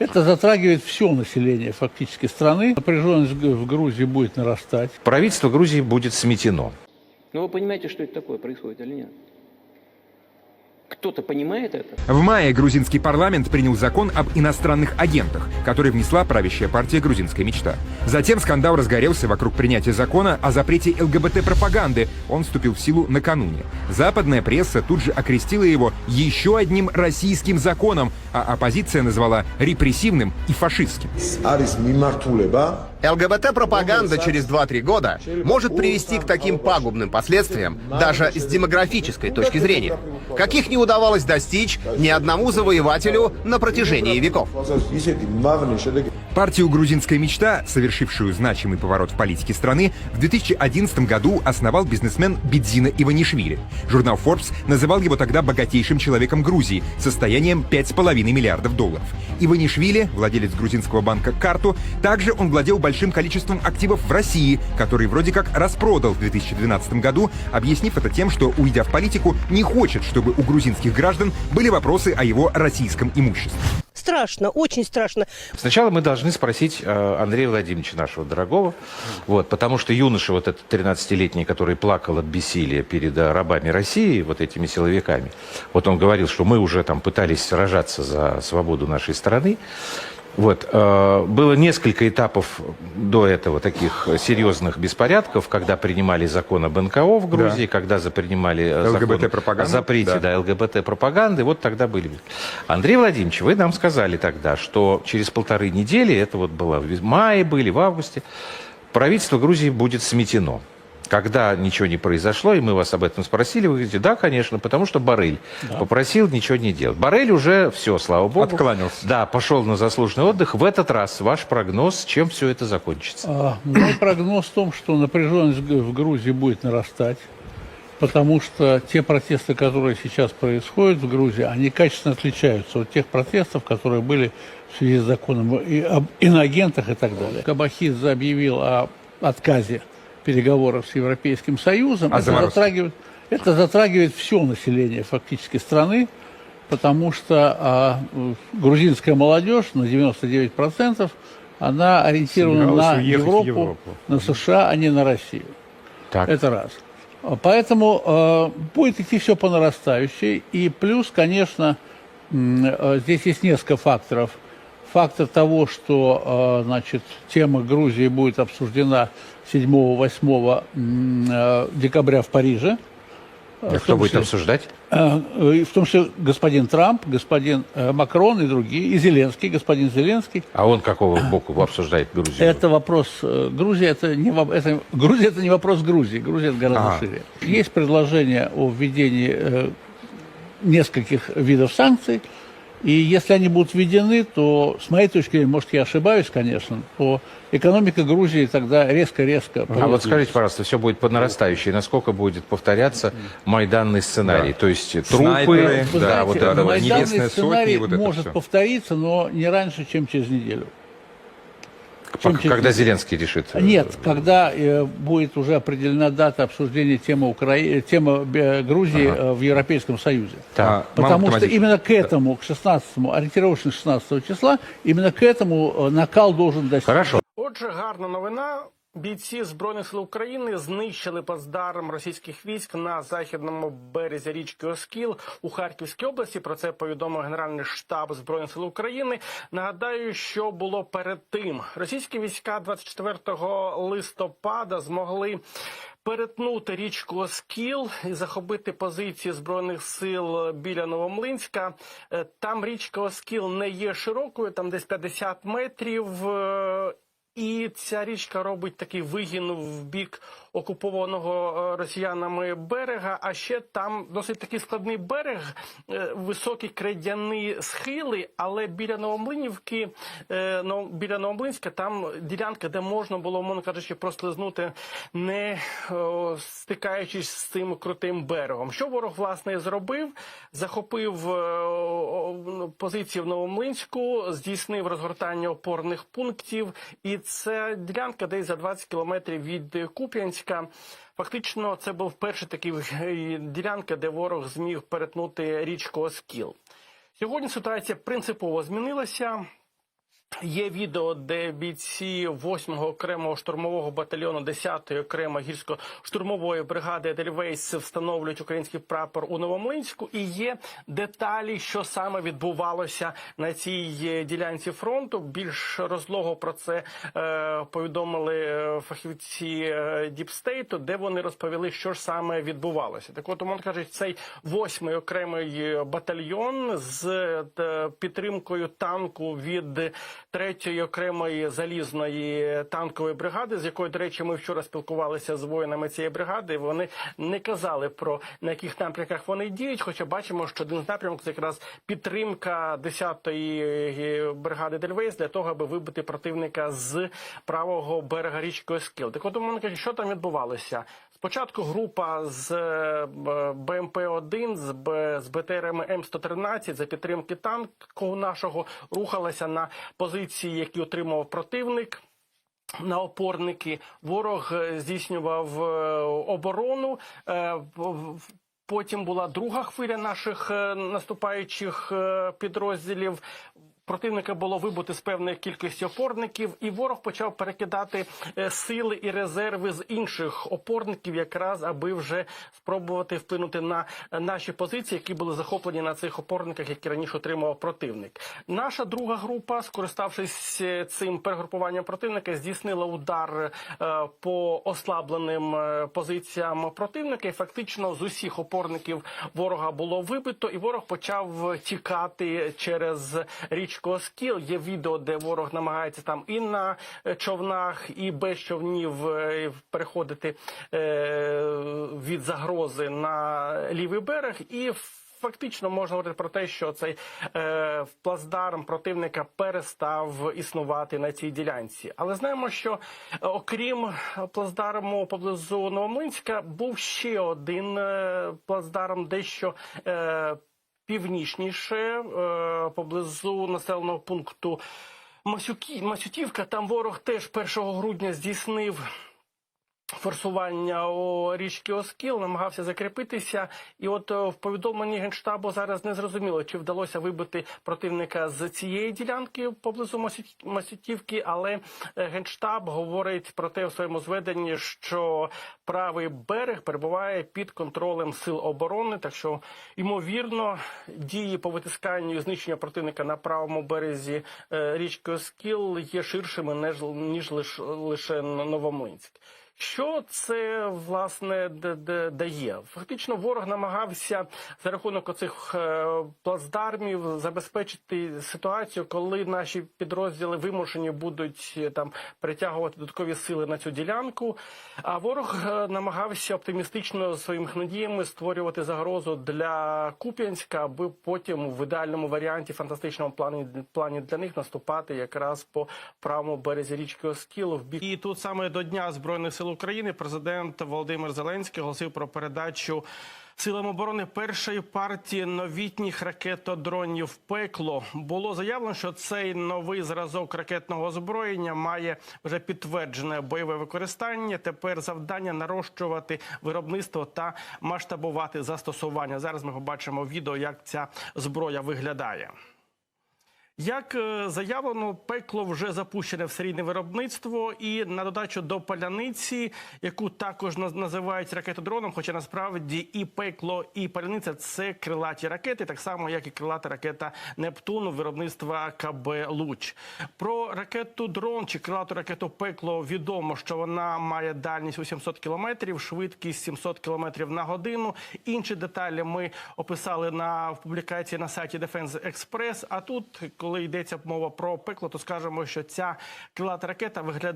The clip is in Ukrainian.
Это затрагивает все население фактически страны. Напряженность в в Грузии будет нарастать. Правительство Грузии будет сметено. Но вы понимаете, что это такое происходит или нет? Кто-то понимает это? В мае грузинский парламент принял закон об иностранных агентах, который внесла правящая партия «Грузинская мечта». Затем скандал разгорелся вокруг принятия закона о запрете ЛГБТ-пропаганды. Он вступил в силу накануне. Западная пресса тут же окрестила его еще одним российским законом, а оппозиция назвала репрессивным и фашистским. ЛГБТ-пропаганда через 2-3 года может привести к таким пагубным последствиям даже с демографической точки зрения. Каких-нибудь удавалось достичь ни одному завоевателю на протяжении веков. Партию «Грузинская мечта», совершившую значимый поворот в политике страны, в 2011 году основал бизнесмен Бедзина Иванишвили. Журнал Forbes называл его тогда богатейшим человеком Грузии, состоянием 5,5 миллиардов долларов. Иванишвили, владелец грузинского банка «Карту», также он владел большим количеством активов в России, который вроде как распродал в 2012 году, объяснив это тем, что, уйдя в политику, не хочет, чтобы у грузин грузинских граждан были вопросы о его российском имуществе. Страшно, очень страшно. Сначала мы должны спросить э, Андрея Владимировича, нашего дорогого, вот, потому что юноша, вот этот 13-летний, который плакал от бессилия перед э, рабами России, вот этими силовиками, вот он говорил, что мы уже там пытались сражаться за свободу нашей страны, вот, э, было несколько этапов до этого таких серьезных беспорядков, когда принимали закон об НКО в Грузии, когда запринимали э, о запрете да. да, ЛГБТ-пропаганды, вот тогда были. Андрей Владимирович, вы нам сказали тогда, что через полторы недели, это вот было в мае были, в августе, правительство Грузии будет сметено. Когда ничего не произошло, и мы вас об этом спросили, вы говорите, да, конечно, потому что Барель попросил ничего не делать. Барель уже все, слава богу. Откланялся. Да, пошел на заслуженный отдых. В этот раз ваш прогноз, чем все это закончится? А, Мой прогноз в том, что напряженность в Грузии будет нарастать, потому что те протесты, которые сейчас происходят в Грузии, они качественно отличаются от тех протестов, которые были в связи с законом и об иноагентах и так далее. Кабахидзе объявил о отказе переговоров с Европейским Союзом. О это, затрагивает, это затрагивает все население фактически страны, потому что а, грузинская молодежь на 99% она ориентирована на Европу, Европу. на США, а не на Россию. Так. Это раз. А Поэтому э, будет идти все по нарастающей. И плюс, конечно, э, здесь есть несколько факторов. Фактор того, что э, значит, тема Грузии будет обсуждена 7-8 м, э, декабря в Париже. Э, в Кто том будет числе- обсуждать? В том числе господин Трамп, господин Макрон и другие, и Зеленский, господин Зеленский. А он какого боку обсуждает Грузию? Это вопрос Грузии, это не это, Грузия это не вопрос Грузии, Грузия это гораздо Ага. шире. Есть предложение о введении нескольких видов санкций, и если они будут введены, то, с моей точки зрения, может, я ошибаюсь, конечно, то экономика Грузии тогда резко-резко... А вот пойдет скажите, пожалуйста, все будет по нарастающей. Насколько будет повторяться майданный сценарий? То есть трупы, Снайперы, Вы да, знаете, вот это вот. майданный небесные сотни, сценарий вот это может всё. повториться, но не раньше, чем через неделю. чем через когда неделю. Зеленский решит. э, Нет, когда э, будет уже определена дата обсуждения темы, Укра... темы э, Грузии э, в Европейском Союзе. Так. А, Потому Мамонт что Томазич, именно к этому, к 16 ориентировочно 16 числа, именно к этому э, накал должен достичь. Хорошо. Отже, гарна новина. Бійці збройних сил України знищили плацдарм російських військ на західному березі річки Оскіл у Харківській області. Про це повідомив Генеральний штаб збройних сил України. Нагадаю, що було перед тим. Російські війська 24 листопада змогли. Перетнути річку Оскіл і захопити позиції збройних сил біля Новомлинська. Е, Там річка Оскіл не є широкою, там десь 50 метрів. І ця річка робить такий вигін в бік окупованого е, росіянами берега. А ще там досить такий складний берег, е, високі крейдяні схили, але біля Новомлинівки, е, біля Новомлинська, там ділянка, де можна було, умовно кажучи, прослизнути, не стикаючись з цим крутим берегом. Що ворог власне зробив? Захопив позиції в Новомлинську, здійснив розгортання опорних пунктів, і це ділянка десь за 20 кілометрів від Куп'янська. Фактично, це був перший такий ділянка, де ворог зміг перетнути річку Оскіл. Сьогодні ситуація принципово змінилася. Є відео, де бійці 8-го окремого штурмового батальйону 10-ї окремої гірсько-штурмової бригади Едельвейс встановлюють український прапор у Новомлинську. І є деталі, що саме відбувалося на цій е, ділянці фронту. Більш розлого про це е, повідомили е, фахівці е, Діпстейту, де вони розповіли, що ж саме відбувалося. Так от, умовно кажуть, цей 8-й окремий батальйон з підтримкою танку від третьої окремої залізної танкової бригади, з якою, до речі, ми вчора спілкувалися з воїнами цієї бригади. Вони не казали про на яких напрямках вони діють. Хоча бачимо, що один з напрямків це якраз підтримка 10-ї бригади Дельвейс для того, аби вибити противника з правого берега річки Оскіл. Так от кажучи, що там відбувалося? Спочатку група з е, БМП-1, з, Б- з БТРами М113 за підтримки танку нашого рухалася на позиції, які отримав противник. На опорники ворог е, здійснював е, оборону. Потім була друга хвиля наших наступаючих підрозділів. Противника було вибути з певної кількості опорників, і ворог почав перекидати е, сили і резерви з інших опорників, якраз аби вже спробувати вплинути на е, наші позиції, які були захоплені на цих опорниках, які раніше отримував противник. Наша друга група, скориставшись е, цим перегрупуванням противника, здійснила удар по ослабленим позиціям противника. І фактично з усіх опорників ворога було вибито, і ворог почав тікати через річку Оскіл. Є відео, де ворог намагається там і на е, човнах, і без човнів е, переходити е, від загрози на лівий берег і. Фактично можна говорити про те, що цей е, плацдарм противника перестав існувати на цій ділянці. Але знаємо, що окрім плацдарму поблизу Новомлинська, був ще один е, плацдарм, дещо е, північніше, е, поблизу населеного пункту Масюкі, Масютівка. Там ворог теж 1 грудня здійснив форсування річки Оскіл, намагався закріпитися. І от е, в повідомленні генштабу зараз не зрозуміло, чи вдалося вибити противника з цієї ділянки поблизу Масю- Масютівки, але е, генштаб говорить про те у своєму зведенні, що правий берег перебуває під контролем сил оборони. Так що, ймовірно, дії по витисканню і знищенню противника на правому березі е, річки Оскіл є ширшими ніж, ніж лиш, лише Новомлинськ. Що це власне дає? Фактично, ворог намагався за рахунок оцих е, плацдармів забезпечити ситуацію, коли наші підрозділи вимушені будуть е, там притягувати додаткові сили на цю ділянку. А ворог е, намагався оптимістично своїми надіями створювати загрозу для Куп'янська, аби потім в ідеальному варіанті фантастичному плані плані для них наступати якраз по правому березі річки Оскіл в бік. І тут саме до Дня Збройних сил України президент Володимир Зеленський оголосив про передачу силам оборони першої партії новітніх ракетодронів пекло. Було заявлено, що цей новий зразок ракетного озброєння має вже підтверджене бойове використання. Тепер завдання нарощувати виробництво та масштабувати застосування. Зараз ми побачимо відео, як ця зброя виглядає. Як е, заявлено, пекло вже запущене в серійне виробництво, і на додачу до паляниці, яку також називають ракетодроном, хоча насправді і пекло, і паляниця це крилаті ракети, так само як і крилата ракета Нептун виробництва КБ Луч. Про ракету дрон чи крилату ракету пекло відомо, що вона має дальність у 700 кілометрів, швидкість 700 кілометрів на годину. Інші деталі ми описали на в публікації на сайті Defense Express. А тут, коли йдеться мова про пекло, то скажемо, що ця крилата ракета виглядає.